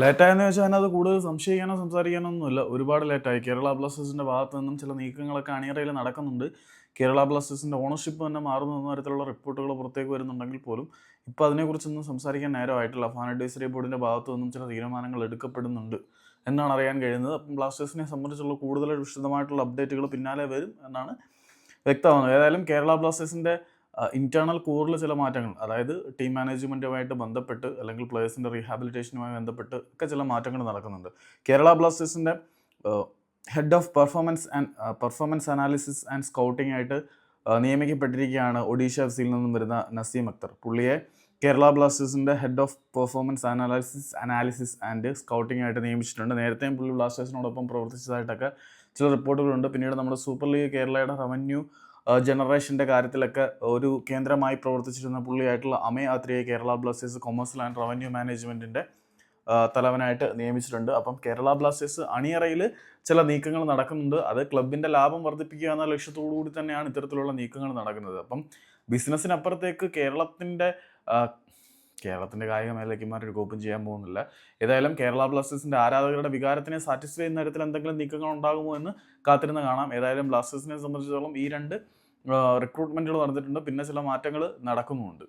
ലേറ്റായെന്ന് വെച്ചാൽ അതിനകത്ത് കൂടുതൽ സംശയിക്കാനോ സംസാരിക്കാനോ ഒന്നുമില്ല. ഒരുപാട് ലേറ്റായി. കേരള ബ്ലാസ്റ്റേഴ്സിന്റെ ഭാഗത്ത് നിന്നും ചില നീക്കങ്ങളൊക്കെ അണിയറയിൽ നടക്കുന്നുണ്ട്. കേരള ബ്ലാസ്റ്റേഴ്സിന്റെ ഓണർഷിപ്പ് തന്നെ മാറുന്നു എന്ന തരത്തിലുള്ള റിപ്പോർട്ടുകൾ പുറത്തേക്ക് വരുന്നുണ്ടെങ്കിൽ പോലും ഇപ്പോൾ അതിനെക്കുറിച്ചൊന്നും സംസാരിക്കാൻ നേരമായിട്ടില്ല. ഫാൻ അഡ്വൈസറി ബോർഡിന്റെ ഭാഗത്തു നിന്നും ചില തീരുമാനങ്ങൾ എടുക്കപ്പെടുന്നുണ്ട് എന്നാണ് അറിയാൻ കഴിയുന്നത്. അപ്പം ബ്ലാസ്റ്റേഴ്സിനെ സംബന്ധിച്ചുള്ള കൂടുതൽ വിശദമായിട്ടുള്ള അപ്ഡേറ്റുകൾ പിന്നാലെ വരും എന്നാണ് വ്യക്തമാകുന്നത്. ഏതായാലും കേരള ബ്ലാസ്റ്റേഴ്സിന്റെ ഇന്റേണൽ കൂറിൽ ചില മാറ്റങ്ങൾ അതായത് ടീം മാനേജ്മെന്റുമായിട്ട് ബന്ധപ്പെട്ട് അല്ലെങ്കിൽ പ്ലേയേഴ്സിന്റെ റീഹാബിലിറ്റേഷനുമായി ബന്ധപ്പെട്ട് ഒക്കെ ചില മാറ്റങ്ങൾ നടക്കുന്നുണ്ട്. കേരള ബ്ലാസ്റ്റേഴ്സിന്റെ head of performance and performance analysis and scouting ആയിട്ട് നിയമിക്കപ്പെട്ടിരിക്കുകയാണ് ഒഡീഷ എഫ് സിയിൽ നിന്നും വരുന്ന നസീം അക്തർ. പുള്ളിയെ കേരള ബ്ലാസ്റ്റേഴ്സിന്റെ head of performance analysis analysis and scouting ആയിട്ട് നിയമിച്ചിട്ടുണ്ട്. നേരത്തെയും പുള്ളി ബ്ലാസ്റ്റേഴ്സിനോടൊപ്പം പ്രവർത്തിച്ചതായിട്ടൊക്കെ ചില റിപ്പോർട്ടുകളുണ്ട് പിന്നീട് നമ്മുടെ സൂപ്പർ ലീഗ് കേരളയുടെ റവന്യൂ ജനറേഷന്റെ കാര്യത്തിലൊക്കെ ഒരു കേന്ദ്രമായി പ്രവർത്തിച്ചിരുന്ന പുള്ളിയായിട്ടുള്ള അമേ ആത്രിയെ Kerala blasters commercial and revenue മാനേജ്മെന്റിന്റെ തലവനായിട്ട് നിയമിച്ചിട്ടുണ്ട്. അപ്പം കേരള ബ്ലാസ്റ്റേഴ്സ് അണിയറയിൽ ചില നീക്കങ്ങൾ നടക്കുന്നുണ്ട്. അത് ക്ലബിന്റെ ലാഭം വർദ്ധിപ്പിക്കുക എന്ന ലക്ഷ്യത്തോടു കൂടി തന്നെയാണ് ഇത്തരത്തിലുള്ള നീക്കങ്ങൾ നടക്കുന്നത്. അപ്പം ബിസിനസ്സിനപ്പുറത്തേക്ക് കേരളത്തിന്റെ കേരളത്തിന്റെ കായിക ഒരു കോപ്പും ചെയ്യാൻ പോകുന്നില്ല. ഏതായാലും കേരള ബ്ലാസ്റ്റേഴ്സിന്റെ ആരാധകരുടെ വികാരത്തിനെ സാറ്റിസ്ഫൈ ചെയ്യുന്ന തരത്തിൽ എന്തെങ്കിലും നീക്കങ്ങൾ ഉണ്ടാകുമോ എന്ന് കാത്തിരുന്ന് കാണാം. ഏതായാലും ബ്ലാസ്റ്റേഴ്സിനെ സംബന്ധിച്ചിടത്തോളം ഈ രണ്ട് റിക്രൂട്ട്മെന്റുകൾ നടന്നിട്ടുണ്ട്. പിന്നെ ചില മാറ്റങ്ങൾ നടക്കുന്നുമുണ്ട്.